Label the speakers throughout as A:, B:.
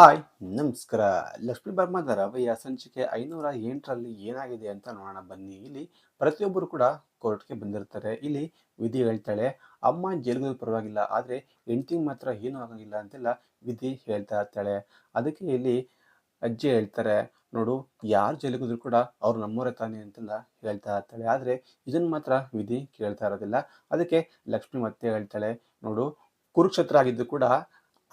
A: Hi. ನಮಸ್ಕಾರ. ಲಕ್ಷ್ಮೀ ಬರ್ಮಾದ ರವಯ್ಯ ಸಂಚಿಕೆ ಐನೂರ ಎಂಟರಲ್ಲಿ ಏನಾಗಿದೆ ಅಂತ ನೋಡೋಣ. ಬನ್ನಿ. ಇಲ್ಲಿ ಪ್ರತಿಯೊಬ್ಬರು ಕೂಡ ಕೋರ್ಟ್ಗೆ ಬಂದಿರ್ತಾರೆ. ಇಲ್ಲಿ ವಿಧಿ ಹೇಳ್ತಾಳೆ. ಅಮ್ಮ ಜೈಲಿಗೆ ಪರವಾಗಿಲ್ಲ. ಆದರೆ ಹೆಂಡತಿಗೆ ಮಾತ್ರ ಏನೂ ಆಗೋಂಗಿಲ್ಲ ಅಂತೆಲ್ಲ ವಿಧಿ ಹೇಳ್ತಾ ಇರ್ತಾಳೆ. ಅದಕ್ಕೆ ಇಲ್ಲಿ ಅಜ್ಜಿ ಹೇಳ್ತಾರೆ, ನೋಡು, ಯಾರು ಜೈಲುಗಿದ್ರು ಕೂಡ ಅವ್ರು ನಮ್ಮವರೇ ತಾನೆ ಅಂತೆಲ್ಲ ಹೇಳ್ತಾ ಇರ್ತಾಳೆ. ಆದರೆ ಇದನ್ನು ಮಾತ್ರ ವಿಧಿ ಕೇಳ್ತಾ ಇರೋದಿಲ್ಲ. ಅದಕ್ಕೆ ಲಕ್ಷ್ಮಿ ಮತ್ತೆ ಹೇಳ್ತಾಳೆ, ನೋಡು, ಕುರುಕ್ಷೇತ್ರ ಆಗಿದ್ದು ಕೂಡ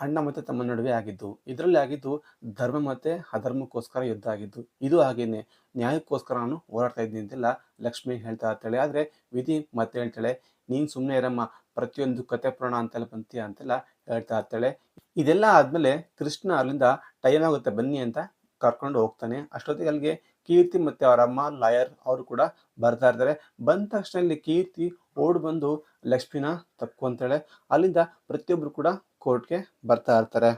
A: ಅಣ್ಣ ಮತ್ತೆ ತಮ್ಮ ನಡುವೆ ಆಗಿದ್ದು, ಇದರಲ್ಲಿ ಆಗಿದ್ದು ಧರ್ಮ ಮತ್ತೆ ಅಧರ್ಮಕ್ಕೋಸ್ಕರ ಯುದ್ಧ ಆಗಿದ್ದು, ಇದು ಹಾಗೇನೆ ನ್ಯಾಯಕ್ಕೋಸ್ಕರ ನಾನು ಹೋರಾಡ್ತಾ ಇದ್ದೀನಿ ಅಂತೆಲ್ಲ ಲಕ್ಷ್ಮಿ ಹೇಳ್ತಾ ಇರ್ತಾಳೆ. ಆದರೆ ವಿಧಿ ಮತ್ತೆ ಹೇಳ್ತಾಳೆ, ನೀನ್ ಸುಮ್ಮನೆ ಇರಮ್ಮ, ಪ್ರತಿಯೊಂದು ಕತೆ ಪುರಾಣ ಅಂತೆಲ್ಲ ಬಂತೀಯ ಅಂತೆಲ್ಲ ಹೇಳ್ತಾ ಇರ್ತಾಳೆ. ಇದೆಲ್ಲ ಆದಮೇಲೆ ಕೃಷ್ಣ ಅಲ್ಲಿಂದ ಟೈಮ್ ಆಗುತ್ತೆ, ಬನ್ನಿ ಅಂತ ಕರ್ಕೊಂಡು ಹೋಗ್ತಾನೆ. ಅಷ್ಟೊತ್ತಿಗೆ ಅಲ್ಲಿಗೆ ಕೀರ್ತಿ ಮತ್ತೆ ಅವರ ಅಮ್ಮ, ಲಾಯರ್ ಅವರು ಕೂಡ ಬರ್ತಾ ಇರ್ತಾರೆ. ಬಂದ ತಕ್ಷಣ ಇಲ್ಲಿ ಕೀರ್ತಿ ಓಡ್ ಬಂದು ಲಕ್ಷ್ಮಿನ ತಕ್ಕೊಂತಾಳೆ ಅಲ್ಲಿಂದ ಪ್ರತಿಯೊಬ್ಬರು ಕೂಡ ಕೋರ್ಟ್ಗೆ ಬರ್ತಾ ಇರ್ತಾರೆ.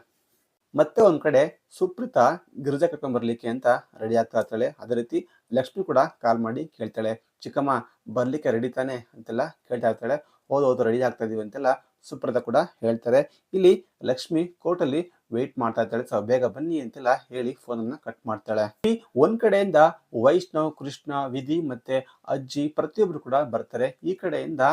A: ಮತ್ತೆ ಒಂದ್ ಕಡೆ ಸುಪ್ರೀತಾ ಗಿರಿಜಾ ಕರ್ಕೊಂಡ್ ಬರ್ಲಿಕ್ಕೆ ಅಂತ ರೆಡಿ ಆಗ್ತಾ ಇರ್ತಾಳೆ. ಅದೇ ರೀತಿ ಲಕ್ಷ್ಮಿ ಕೂಡ ಕಾಲ್ ಮಾಡಿ ಕೇಳ್ತಾಳೆ. ಚಿಕ್ಕಮ್ಮ, ಬರ್ಲಿಕ್ಕೆ ರೆಡಿ ತಾನೆ ಅಂತೆಲ್ಲ ಕೇಳ್ತಾ ಇರ್ತಾಳೆ. ಹೋದ ಹೌದು ರೆಡಿ ಆಗ್ತಾ ಇದೀವಿ ಅಂತೆಲ್ಲ ಸುಪ್ರತಾ ಕೂಡ ಹೇಳ್ತಾರೆ. ಇಲ್ಲಿ ಲಕ್ಷ್ಮಿ ಕೋರ್ಟ್ ಅಲ್ಲಿ ವೇಟ್ ಮಾಡ್ತಾ ಇರ್ತಾಳೆ. ಸೊ ಬೇಗ ಬನ್ನಿ ಅಂತೆಲ್ಲ ಹೇಳಿ ಫೋನ್ ಅನ್ನ ಕಟ್ ಮಾಡ್ತಾಳೆ. ಈ ಒಂದ್ ಕಡೆಯಿಂದ ವೈಷ್ಣವ್, ಕೃಷ್ಣ, ವಿಧಿ ಮತ್ತೆ ಅಜ್ಜಿ ಪ್ರತಿಯೊಬ್ರು ಕೂಡ ಬರ್ತಾರೆ. ಈ ಕಡೆಯಿಂದ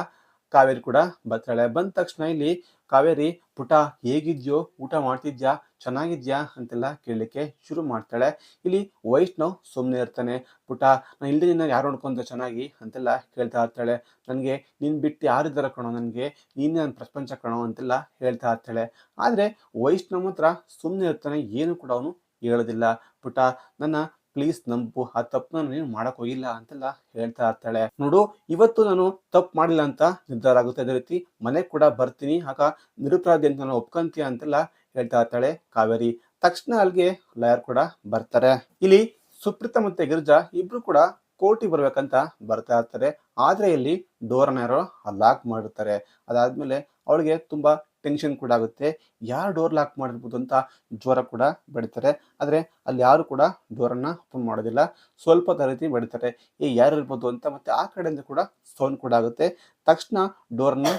A: ಕಾವೇರಿ ಕೂಡ ಬರ್ತಾಳೆ. ಬಂದ ತಕ್ಷಣ ಇಲ್ಲಿ, ಕಾವೇರಿ, ಪುಟ ಹೇಗಿದ್ಯೋ, ಊಟ ಮಾಡ್ತಿದ್ಯಾ, ಚೆನ್ನಾಗಿದ್ಯಾ? ಅಂತೆಲ್ಲ ಕೇಳಲಿಕ್ಕೆ ಶುರು ಮಾಡ್ತಾಳೆ. ಇಲ್ಲಿ ವೈಷ್ಣವ್ ಸುಮ್ಮನೆ ಇರ್ತಾನೆ. ಪುಟ ನಾನು ಇಲ್ಲದೆ ನಿನ್ನ ಯಾರು ನೋಡ್ಕೊಂತ ಚೆನ್ನಾಗಿ? ಅಂತೆಲ್ಲ ಕೇಳ್ತಾ ಇರ್ತಾಳೆ. ನನಗೆ ನಿನ್ ಬಿಟ್ಟು ಯಾರಿದ್ದಾರ ಕಣೋ ನನಗೆ? ನೀನೇ ನನ್ನ ಪ್ರಪಂಚ ಕಣೋ? ಅಂತೆಲ್ಲ ಹೇಳ್ತಾ ಇರ್ತಾಳೆ. ಆದರೆ ವೈಷ್ಣವ್ ಮಾತ್ರ ಸುಮ್ಮನೆ ಇರ್ತಾನೆ. ಏನು ಕೂಡ ಅವನು ಹೇಳೋದಿಲ್ಲ. ಪುಟ, ನನ್ನ ಪ್ಲೀಸ್ ನಂಬು, ಆ ತಪ್ಪನ್ನ ನೀನು ಮಾಡಕ್ ಹೋಗಿಲ್ಲ ಅಂತೆಲ್ಲ ಹೇಳ್ತಾ ಇರ್ತಾಳೆ. ನೋಡು, ಇವತ್ತು ನಾನು ತಪ್ಪು ಮಾಡಿಲ್ಲ ಅಂತ ನಿರ್ಧಾರ ಆಗುತ್ತೆ ಅದೇ ರೀತಿ. ಮನೆ ಕೂಡ ಬರ್ತೀನಿ, ಆಗ ನಿರುಪರಾಧಿ ಅಂತ ನಾನು ಒಪ್ಕೊಂತೀಯ ಅಂತೆಲ್ಲ ಹೇಳ್ತಾ ಇರ್ತಾಳೆ ಕಾವೇರಿ. ತಕ್ಷಣ ಅಲ್ಲಿಗೆ ಲಾಯರ್ ಕೂಡ ಬರ್ತಾರೆ. ಇಲ್ಲಿ ಸುಪ್ರೀತಾ ಮತ್ತೆ ಗಿರಿಜಾ ಇಬ್ರು ಕೂಡ ಕೋರ್ಟಿಗೆ ಬರ್ಬೇಕಂತ ಬರ್ತಾ ಇರ್ತಾರೆ. ಆದ್ರೆ ಇಲ್ಲಿ ಡೋರ್ನ ಯಾರೋ ಲಾಕ್ ಮಾಡಿರ್ತಾರೆ. ಅದಾದ್ಮೇಲೆ ಅವಳಿಗೆ ತುಂಬಾ ಟೆನ್ಷನ್ ಕೂಡ ಆಗುತ್ತೆ. ಯಾರು ಡೋರ್ ಲಾಕ್ ಮಾಡಿರ್ಬೋದು ಅಂತ ಜ್ವರ ಕೂಡ ಬೆಳೀತಾರೆ ಆದರೆ ಅಲ್ಲಿ ಯಾರು ಕೂಡ ಡೋರನ್ನು ಓಪನ್ ಮಾಡೋದಿಲ್ಲ. ಸ್ವಲ್ಪ ತರತಿ ಬೆಳೀತಾರೆ ಏ, ಯಾರು ಇರ್ಬೋದು ಅಂತ ಮತ್ತೆ ಆ ಕಡೆಯಿಂದ ಕೂಡ ಸೌಂಡ್ ಕೂಡ ಆಗುತ್ತೆ. ತಕ್ಷಣ ಡೋರನ್ನು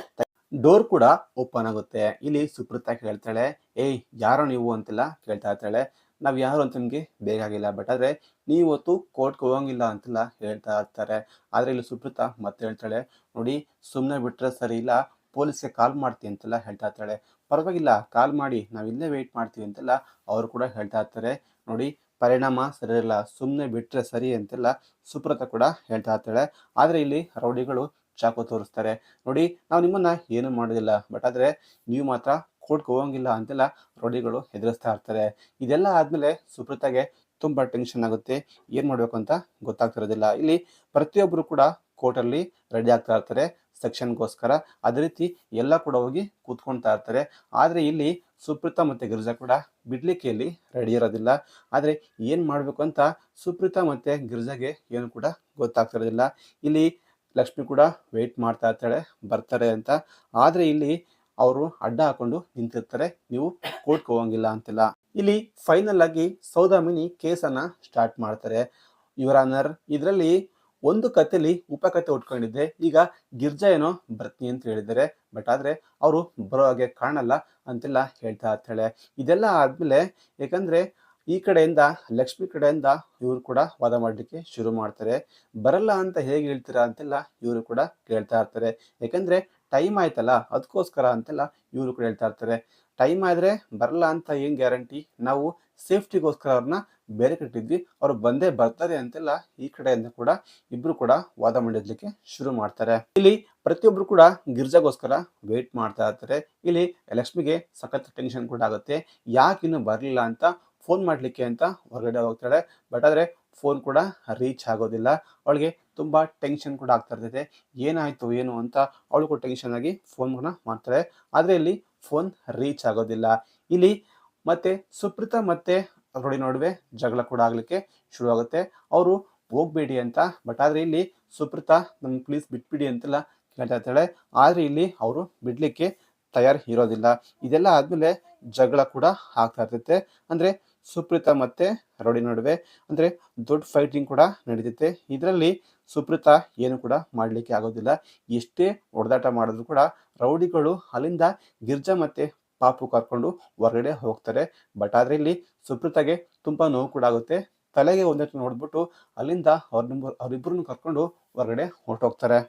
A: ಡೋರ್ ಕೂಡ ಓಪನ್ ಆಗುತ್ತೆ. ಇಲ್ಲಿ ಸುಪ್ರತಾ ಕೇಳ್ತಾಳೆ ಏಯ್ ಯಾರೋ ನೀವು ಅಂತೆಲ್ಲ ಕೇಳ್ತಾ ಇರ್ತಾಳೆ. ನಾವು ಯಾರು ಅಂತ ನಿಮಗೆ ಬೇಕಾಗಿಲ್ಲ ಬಟ್ ಆದರೆ ನೀವು ಇವತ್ತು ಕೋರ್ಟ್ಗೆ ಹೋಗಂಗಿಲ್ಲ ಅಂತೆಲ್ಲ ಹೇಳ್ತಾ ಇರ್ತಾರೆ. ಆದರೆ ಇಲ್ಲಿ ಸುಪ್ರತಾ ಮತ್ತೆ ಹೇಳ್ತಾಳೆ, ನೋಡಿ ಸುಮ್ಮನೆ ಬಿಟ್ಟರೆ ಸರಿ ಇಲ್ಲ. ಪೊಲೀಸ್ಗೆ ಕಾಲ್ ಮಾಡ್ತೀನಿ ಅಂತೆಲ್ಲ ಹೇಳ್ತಾ ಇರ್ತಾಳೆ. ಪರವಾಗಿಲ್ಲ, ಕಾಲ್ ಮಾಡಿ, ನಾವು ಇಲ್ಲೇ ವೇಟ್ ಮಾಡ್ತೀವಿ ಅಂತೆಲ್ಲ ಅವರು ಕೂಡ ಹೇಳ್ತಾ ಇರ್ತಾರೆ. ನೋಡಿ, ಪರಿಣಾಮ ಸರಿಯಲ್ಲ ಸುಮ್ಮನೆ ಬಿಟ್ಟರೆ ಸರಿ ಅಂತೆಲ್ಲ ಸುಪ್ರತ ಕೂಡ ಹೇಳ್ತಾ ಇರ್ತಾಳೆ. ಆದರೆ ಇಲ್ಲಿ ರೌಡಿಗಳು ಚಾಕು ತೋರಿಸ್ತಾರೆ. ನೋಡಿ, ನಾವು ನಿಮ್ಮನ್ನ ಏನು ಮಾಡೋದಿಲ್ಲ ಬಟ್ ಆದರೆ ನೀವು ಮಾತ್ರ ಕೋರ್ಟ್ಗೆ ಹೋಗಂಗಿಲ್ಲ ಅಂತೆಲ್ಲ ರೌಡಿಗಳು ಹೆದರಿಸ್ತಾ ಇರ್ತಾರೆ. ಇದೆಲ್ಲ ಆದಮೇಲೆ ಸುಪ್ರತಾಗೆ ತುಂಬ ಟೆನ್ಷನ್ ಆಗುತ್ತೆ. ಏನು ಮಾಡಬೇಕು ಅಂತ ಗೊತ್ತಾಗ್ತಿರೋದಿಲ್ಲ ಇಲ್ಲಿ ಪ್ರತಿಯೊಬ್ಬರು ಕೂಡ ಕೋರ್ಟಲ್ಲಿ ರೆಡಿ ಆಗ್ತಾ ಇರ್ತಾರೆ. ಸೆಕ್ಷನ್ಗೋಸ್ಕರ ಅದೇ ರೀತಿ ಎಲ್ಲ ಕೂಡ ಹೋಗಿ ಕೂತ್ಕೊಳ್ತಾ ಇರ್ತಾರೆ. ಆದರೆ ಇಲ್ಲಿ ಸುಪ್ರೀತಾ ಮತ್ತೆ ಗಿರಿಜಾ ಕೂಡ ಬಿಡ್ಲಿಕ್ಕೆ ಇಲ್ಲಿ ರೆಡಿ ಇರೋದಿಲ್ಲ. ಆದರೆ ಏನು ಮಾಡಬೇಕು ಅಂತ ಸುಪ್ರೀತಾ ಮತ್ತು ಗಿರಿಜಾಗೆ ಏನು ಕೂಡ ಗೊತ್ತಾಗ್ತಿರೋದಿಲ್ಲ ಇಲ್ಲಿ ಲಕ್ಷ್ಮಿ ಕೂಡ ವೆಯ್ಟ್ ಮಾಡ್ತಾ ಇರ್ತಾಳೆ, ಬರ್ತಾರೆ ಅಂತ. ಆದರೆ ಇಲ್ಲಿ ಅವರು ಅಡ್ಡ ಹಾಕೊಂಡು ನಿಂತಿರ್ತಾರೆ, ನೀವು ಕೋರ್ಟ್ಗೆ ಹೋಗಂಗಿಲ್ಲ ಅಂತಿಲ್ಲ. ಇಲ್ಲಿ ಫೈನಲ್ ಆಗಿ ಸೌದಾಮಿನಿ ಕೇಸನ್ನ ಸ್ಟಾರ್ಟ್ ಮಾಡ್ತಾರೆ. ಯುವರ್ ಇದರಲ್ಲಿ ಒಂದು ಕಥೆಲಿ ಉಪಕಥೆ ಉಟ್ಕೊಂಡಿದ್ದೆ. ಈಗ ಗಿರ್ಜಾ ಏನೋ ಬರ್ತೀನಿ ಅಂತ ಹೇಳಿದ್ದಾರೆ. ಬಟ್ ಆದ್ರೆ ಅವರು ಬರೋ ಹಾಗೆ ಕಾಣಲ್ಲ ಅಂತೆಲ್ಲ ಹೇಳ್ತಾ ಇರ್ತಾಳೆ. ಇದೆಲ್ಲ ಆದ್ಮೇಲೆ ಯಾಕಂದ್ರೆ ಈ ಕಡೆಯಿಂದ, ಲಕ್ಷ್ಮಿ ಕಡೆಯಿಂದ ಇವರು ಕೂಡ ವಾದ ಮಾಡಲಿಕ್ಕೆ ಶುರು ಮಾಡ್ತಾರೆ. ಬರಲ್ಲ ಅಂತ ಹೇಗೆ ಹೇಳ್ತೀರಾ ಅಂತೆಲ್ಲ ಇವರು ಕೂಡ ಕೇಳ್ತಾ ಇರ್ತಾರೆ. ಯಾಕಂದ್ರೆ ಟೈಮ್ ಆಯ್ತಲ್ಲ ಅದಕ್ಕೋಸ್ಕರ ಅಂತೆಲ್ಲ ಇವರು ಕೂಡ ಹೇಳ್ತಾ ಇರ್ತಾರೆ. ಟೈಮ್ ಆದರೆ ಬರಲ್ಲ ಅಂತ ಏನು ಗ್ಯಾರಂಟಿ? ನಾವು ಸೇಫ್ಟಿಗೋಸ್ಕರ ಅವ್ರನ್ನ ಬೇರೆ ಕಟ್ಟಿದ್ವಿ ಅವ್ರು ಬಂದೇ ಬರ್ತಾರೆ ಅಂತೆಲ್ಲ ಈ ಕಡೆಯಿಂದ ಕೂಡ ಇಬ್ರು ಕೂಡ ವಾದ ಮಾಡಿದ್ಲಿಕ್ಕೆ ಶುರು ಮಾಡ್ತಾರೆ. ಇಲ್ಲಿ ಪ್ರತಿಯೊಬ್ರು ಕೂಡ ಗಿರ್ಜಾಗೋಸ್ಕರ ವೇಟ್ ಮಾಡ್ತಾ ಇರ್ತಾರೆ. ಇಲ್ಲಿ ಲಕ್ಷ್ಮಿಗೆ ಸಖತ್ ಟೆನ್ಷನ್ ಕೂಡ ಆಗುತ್ತೆ. ಯಾಕೆ ಬರಲಿಲ್ಲ ಅಂತ ಫೋನ್ ಮಾಡಲಿಕ್ಕೆ ಅಂತ ಹೊರಗಡೆ ಹೋಗ್ತಾಳೆ. ಬಟ್ ಆದರೆ ಫೋನ್ ಕೂಡ ರೀಚ್ ಆಗೋದಿಲ್ಲ. ಅವಳಿಗೆ ತುಂಬ ಟೆನ್ಷನ್ ಕೂಡ ಆಗ್ತಾ ಇರ್ತೈತೆ. ಏನಾಯ್ತು, ಏನು ಅಂತ ಅವಳು ಕೂಡ ಟೆನ್ಷನ್ ಆಗಿ ಫೋನ್ ಮಾಡ್ತಾಳೆ. ಆದರೆ ಇಲ್ಲಿ ಫೋನ್ ರೀಚ್ ಆಗೋದಿಲ್ಲ. ಇಲ್ಲಿ ಮತ್ತೆ ಸುಪ್ರೀತಾ ಮತ್ತೆ ರೋಡಿ ನಡುವೆ ಜಗಳ ಕೂಡ ಆಗಲಿಕ್ಕೆ ಶುರು ಆಗುತ್ತೆ. ಅವರು ಹೋಗ್ಬೇಡಿ ಅಂತ ಬಟ್ ಆದರೆ ಇಲ್ಲಿ ಸುಪ್ರೀತಾ ನಮ್ಮ ಪ್ಲೀಸ್ ಬಿಟ್ಬಿಡಿ ಅಂತೆಲ್ಲ ಕೇಳ್ತಾ ಇರ್ತಾಳೆ. ಆದರೆ ಇಲ್ಲಿ ಅವರು ಬಿಡಲಿಕ್ಕೆ ತಯಾರು ಇರೋದಿಲ್ಲ. ಇದೆಲ್ಲ ಆದ್ಮೇಲೆ ಜಗಳ ಕೂಡ ಆಗ್ತಾ ಇರ್ತೈತೆ. ಅಂದ್ರೆ ಸುಪ್ರೀತಾ ಮತ್ತೆ ರೌಡಿ ನಡುವೆ ಅಂದ್ರೆ ದೊಡ್ಡ ಫೈಟಿಂಗ್ ಕೂಡ ನಡೀತೈತೆ. ಇದರಲ್ಲಿ ಸುಪ್ರೀತಾ ಏನು ಕೂಡ ಮಾಡ್ಲಿಕ್ಕೆ ಆಗೋದಿಲ್ಲ. ಎಷ್ಟೇ ಹೊಡೆದಾಟ ಮಾಡಿದ್ರು ಕೂಡ ರೌಡಿಗಳು ಅಲ್ಲಿಂದ ಗಿರ್ಜಾ ಮತ್ತೆ ಪಾಪು ಕರ್ಕೊಂಡು ಹೊರಗಡೆ ಹೋಗ್ತಾರೆ. ಬಟ್ ಆದ್ರೆ ಇಲ್ಲಿ ಸುಪ್ರೀತಾಗೆ ತುಂಬಾ ನೋವು ಕೂಡ ಆಗುತ್ತೆ. ತಲೆಗೆ ಒಂದಷ್ಟು ನೋಡ್ಬಿಟ್ಟು ಅಲ್ಲಿಂದ ಅವ್ರ ಅವರಿಬ್ಬರನ್ನು ಕರ್ಕೊಂಡು ಹೊರಗಡೆ ಹೊರಟೋಗ್ತಾರೆ.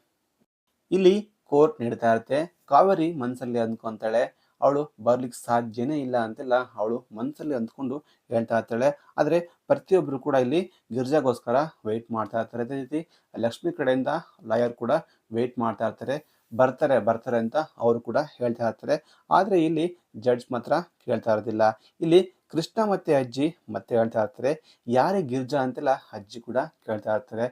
A: ಇಲ್ಲಿ ಕೋರ್ಟ್ ನೀಡ್ತಾ ಇರುತ್ತೆ. ಕಾವೇರಿ ಮನಸ್ಸಲ್ಲಿ ಅಂದ್ಕೊಂತಾಳೆ. ಅವಳು ಬರ್ಲಿಕ್ಕೆ ಸಾಧ್ಯನೇ ಇಲ್ಲ ಅಂತೆಲ್ಲ ಅವಳು ಮನಸ್ಸಲ್ಲಿ ಅಂದ್ಕೊಂಡು ಹೇಳ್ತಾ ಇರ್ತಾಳೆ. ಆದರೆ ಪ್ರತಿಯೊಬ್ಬರು ಕೂಡ ಇಲ್ಲಿ ಗಿರ್ಜಾಗೋಸ್ಕರ ವೆಯ್ಟ್ ಮಾಡ್ತಾ ಇರ್ತಾರೆ. ಅದೇ ರೀತಿ ಲಕ್ಷ್ಮಿ ಕಡೆಯಿಂದ ಲಾಯರ್ ಕೂಡ ವೆಯ್ಟ್ ಮಾಡ್ತಾ ಇರ್ತಾರೆ. ಬರ್ತಾರೆ ಬರ್ತಾರೆ ಅಂತ ಅವರು ಕೂಡ ಹೇಳ್ತಾ ಇರ್ತಾರೆ. ಆದರೆ ಇಲ್ಲಿ ಜಡ್ಜ್ ಮಾತ್ರ ಕೇಳ್ತಾ ಇರೋದಿಲ್ಲ. ಇಲ್ಲಿ ಕೃಷ್ಣ ಮತ್ತೆ ಅಜ್ಜಿ ಮತ್ತೆ ಹೇಳ್ತಾ ಇರ್ತಾರೆ. ಯಾರೇ ಗಿರ್ಜಾ ಅಂತೆಲ್ಲ ಅಜ್ಜಿ ಕೂಡ ಕೇಳ್ತಾ ಇರ್ತಾರೆ.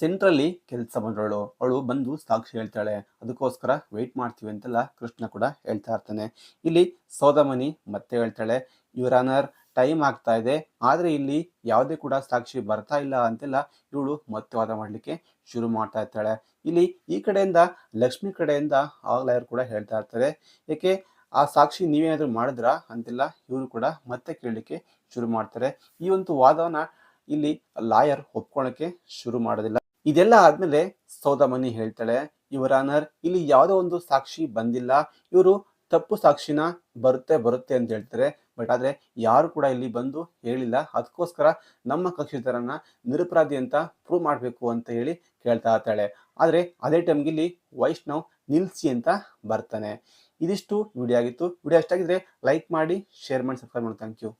A: ಸೆಂಟ್ರಲ್ಲಿ ಕೆಲಸ ಮಾಡೋಳು, ಅವಳು ಬಂದು ಸಾಕ್ಷಿ ಹೇಳ್ತಾಳೆ. ಅದಕ್ಕೋಸ್ಕರ ವೆಯ್ಟ್ ಮಾಡ್ತೀವಿ ಅಂತೆಲ್ಲ ಕೃಷ್ಣ ಕೂಡ ಹೇಳ್ತಾ ಇರ್ತಾನೆ. ಇಲ್ಲಿ ಸೌದಾಮನಿ ಮತ್ತೆ ಹೇಳ್ತಾಳೆ. ಯುವರ್ ಆನರ್ ಟೈಮ್ ಆಗ್ತಾ ಇದೆ. ಆದರೆ ಇಲ್ಲಿ ಯಾವುದೇ ಕೂಡ ಸಾಕ್ಷಿ ಬರ್ತಾ ಇಲ್ಲ ಅಂತೆಲ್ಲ ಇವಳು ಮತ್ತೆ ವಾದ ಮಾಡಲಿಕ್ಕೆ ಶುರು ಮಾಡ್ತಾ ಇರ್ತಾಳೆ. ಇಲ್ಲಿ ಈ ಕಡೆಯಿಂದ ಲಕ್ಷ್ಮಿ ಕಡೆಯಿಂದ ಆ ಲಾಯರ್ ಕೂಡ ಹೇಳ್ತಾ ಇರ್ತಾರೆ. ಏಕೆ ಆ ಸಾಕ್ಷಿ ನೀವೇನಾದರೂ ಮಾಡಿದ್ರಾ ಅಂತೆಲ್ಲ ಇವರು ಕೂಡ ಮತ್ತೆ ಕೇಳಲಿಕ್ಕೆ ಶುರು ಮಾಡ್ತಾರೆ. ಈ ಒಂದು ವಾದವನ್ನ ಇಲ್ಲಿ ಲಾಯರ್ ಒಪ್ಕೊಳ್ಳೋಕ್ಕೆ ಶುರು ಮಾಡೋದಿಲ್ಲ. ಇದೆಲ್ಲ ಆದ್ಮೇಲೆ ಸೌದಾಮನಿ ಹೇಳ್ತಾಳೆ ಇವರ ಆನರ್, ಇಲ್ಲಿ ಯಾವುದೋ ಒಂದು ಸಾಕ್ಷಿ ಬಂದಿಲ್ಲ. ಇವರು ತಪ್ಪು ಸಾಕ್ಷಿನ ಬರುತ್ತೆ ಬರುತ್ತೆ ಅಂತ ಹೇಳ್ತಾರೆ. ಬಟ್ ಆದರೆ ಯಾರು ಕೂಡ ಇಲ್ಲಿ ಬಂದು ಹೇಳಿಲ್ಲ. ಅದಕ್ಕೋಸ್ಕರ ನಮ್ಮ ಕಕ್ಷಿತರನ್ನ ನಿರಪರಾಧಿ ಅಂತ ಪ್ರೂವ್ ಮಾಡಬೇಕು ಅಂತ ಹೇಳಿ ಕೇಳ್ತಾ ಇರ್ತಾಳೆ. ಆದರೆ ಅದೇ ಟೈಮ್ಗೆ ಇಲ್ಲಿ ವೈಷ್ಣವ್ ನಿಲ್ಸಿ ಅಂತ ಬರ್ತಾನೆ. ಇದಿಷ್ಟು ವಿಡಿಯೋ ಆಗಿತ್ತು. ವಿಡಿಯೋ ಇಷ್ಟ ಆಗಿದ್ರೆ ಲೈಕ್ ಮಾಡಿ ಶೇರ್ ಮಾಡಿ ಸಬ್ಸ್ಕ್ರೈಬ್ ಮಾಡಿ ಥ್ಯಾಂಕ್ ಯು